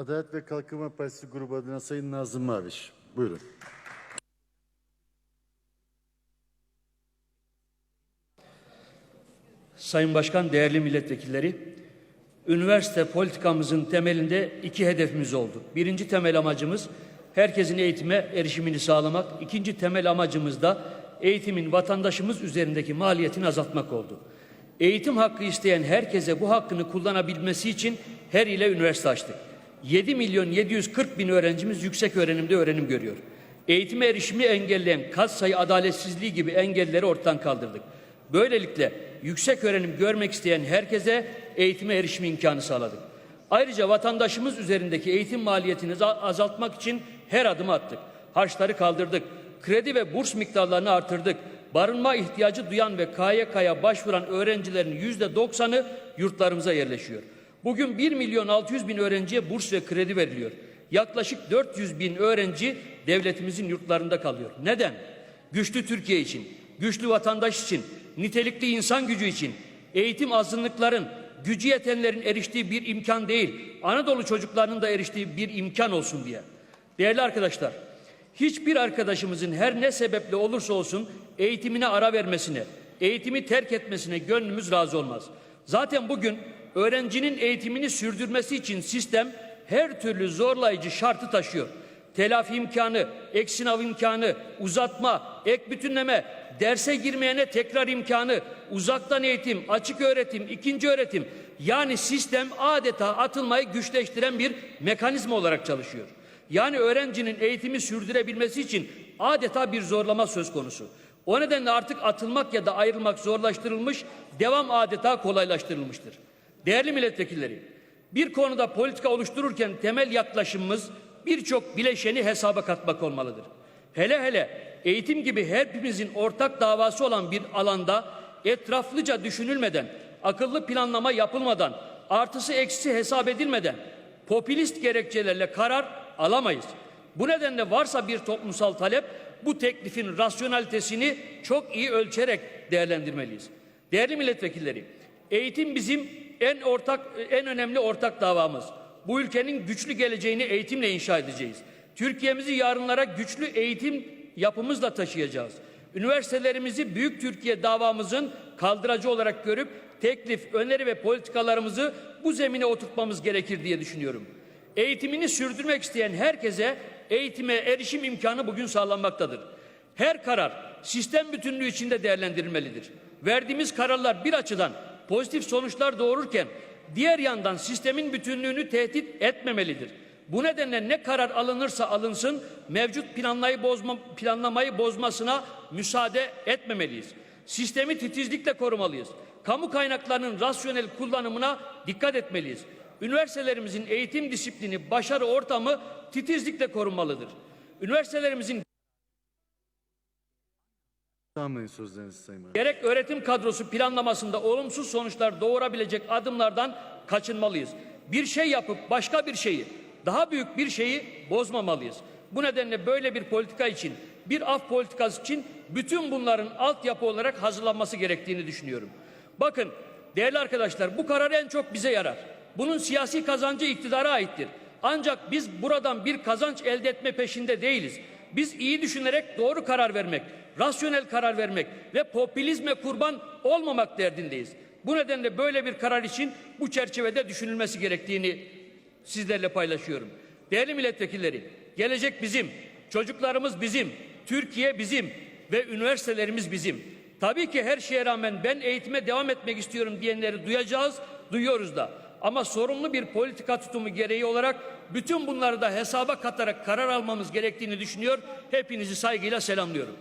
Adalet ve Kalkınma Partisi grubu adına Sayın Nazım Maviş. Buyurun. Sayın Başkan, değerli milletvekilleri, üniversite politikamızın temelinde iki hedefimiz oldu. Birinci temel amacımız herkesin eğitime erişimini sağlamak. İkinci temel amacımız da eğitimin vatandaşımız üzerindeki maliyetini azaltmak oldu. Eğitim hakkı isteyen herkese bu hakkını kullanabilmesi için her ile üniversite açtık. 7 milyon 740 bin öğrencimiz yüksek öğrenimde öğrenim görüyor. Eğitime erişimi engelleyen kat sayı adaletsizliği gibi engelleri ortadan kaldırdık. Böylelikle yüksek öğrenim görmek isteyen herkese eğitime erişim imkanı sağladık. Ayrıca vatandaşımız üzerindeki eğitim maliyetini za- azaltmak için her adım attık. Harçları kaldırdık. Kredi ve burs miktarlarını artırdık. Barınma ihtiyacı duyan ve KYK'ya başvuran öğrencilerin yüzde doksanı yurtlarımıza yerleşiyor. Bugün 1 milyon 600 bin öğrenciye burs ve kredi veriliyor. Yaklaşık 400 bin öğrenci devletimizin yurtlarında kalıyor. Neden? Güçlü Türkiye için, güçlü vatandaş için, nitelikli insan gücü için, eğitim azınlıkların, gücü yetenlerin eriştiği bir imkan değil, Anadolu çocuklarının da eriştiği bir imkan olsun diye. Değerli arkadaşlar, hiçbir arkadaşımızın her ne sebeple olursa olsun eğitimine ara vermesine, eğitimi terk etmesine gönlümüz razı olmaz. Zaten bugün öğrencinin eğitimini sürdürmesi için sistem her türlü zorlayıcı şartı taşıyor. Telafi imkanı, ek sınav imkanı, uzatma, ek bütünleme, derse girmeyene tekrar imkanı, uzaktan eğitim, açık öğretim, ikinci öğretim. Yani sistem adeta atılmayı güçleştiren bir mekanizma olarak çalışıyor. Yani öğrencinin eğitimi sürdürebilmesi için adeta bir zorlama söz konusu. O nedenle artık atılmak ya da ayrılmak zorlaştırılmış, devam adeta kolaylaştırılmıştır. Değerli milletvekilleri, bir konuda politika oluştururken temel yaklaşımımız birçok bileşeni hesaba katmak olmalıdır. Hele hele eğitim gibi hepimizin ortak davası olan bir alanda etraflıca düşünülmeden, akıllı planlama yapılmadan, artısı eksisi hesap edilmeden popülist gerekçelerle karar alamayız. Bu nedenle varsa bir toplumsal talep bu teklifin rasyonalitesini çok iyi ölçerek değerlendirmeliyiz. Değerli milletvekilleri, eğitim bizim en ortak en önemli ortak davamız. Bu ülkenin güçlü geleceğini eğitimle inşa edeceğiz. Türkiye'mizi yarınlara güçlü eğitim yapımızla taşıyacağız. Üniversitelerimizi büyük Türkiye davamızın kaldıracı olarak görüp teklif, öneri ve politikalarımızı bu zemine oturtmamız gerekir diye düşünüyorum. Eğitimini sürdürmek isteyen herkese eğitime erişim imkanı bugün sağlanmaktadır. Her karar sistem bütünlüğü içinde değerlendirilmelidir. Verdiğimiz kararlar bir açıdan pozitif sonuçlar doğururken diğer yandan sistemin bütünlüğünü tehdit etmemelidir. Bu nedenle ne karar alınırsa alınsın mevcut planlayı bozma, planlamayı bozmasına müsaade etmemeliyiz. Sistemi titizlikle korumalıyız. Kamu kaynaklarının rasyonel kullanımına dikkat etmeliyiz. Üniversitelerimizin eğitim disiplini, başarı ortamı titizlikle korunmalıdır. Üniversitelerimizin Tamamlayın sözlerinizi Sayın Maviş. gerek öğretim kadrosu planlamasında olumsuz sonuçlar doğurabilecek adımlardan kaçınmalıyız. Bir şey yapıp başka bir şeyi, daha büyük bir şeyi bozmamalıyız. Bu nedenle böyle bir politika için, bir af politikası için bütün bunların altyapı olarak hazırlanması gerektiğini düşünüyorum. Bakın değerli arkadaşlar bu karar en çok bize yarar. Bunun siyasi kazancı iktidara aittir. Ancak biz buradan bir kazanç elde etme peşinde değiliz. Biz iyi düşünerek doğru karar vermek, rasyonel karar vermek ve popülizme kurban olmamak derdindeyiz. Bu nedenle böyle bir karar için bu çerçevede düşünülmesi gerektiğini sizlerle paylaşıyorum. Değerli milletvekilleri, gelecek bizim, çocuklarımız bizim, Türkiye bizim ve üniversitelerimiz bizim. Tabii ki her şeye rağmen ben eğitime devam etmek istiyorum diyenleri duyacağız, duyuyoruz da. Ama sorumlu bir politika tutumu gereği olarak bütün bunları da hesaba katarak karar almamız gerektiğini düşünüyor. Hepinizi saygıyla selamlıyorum.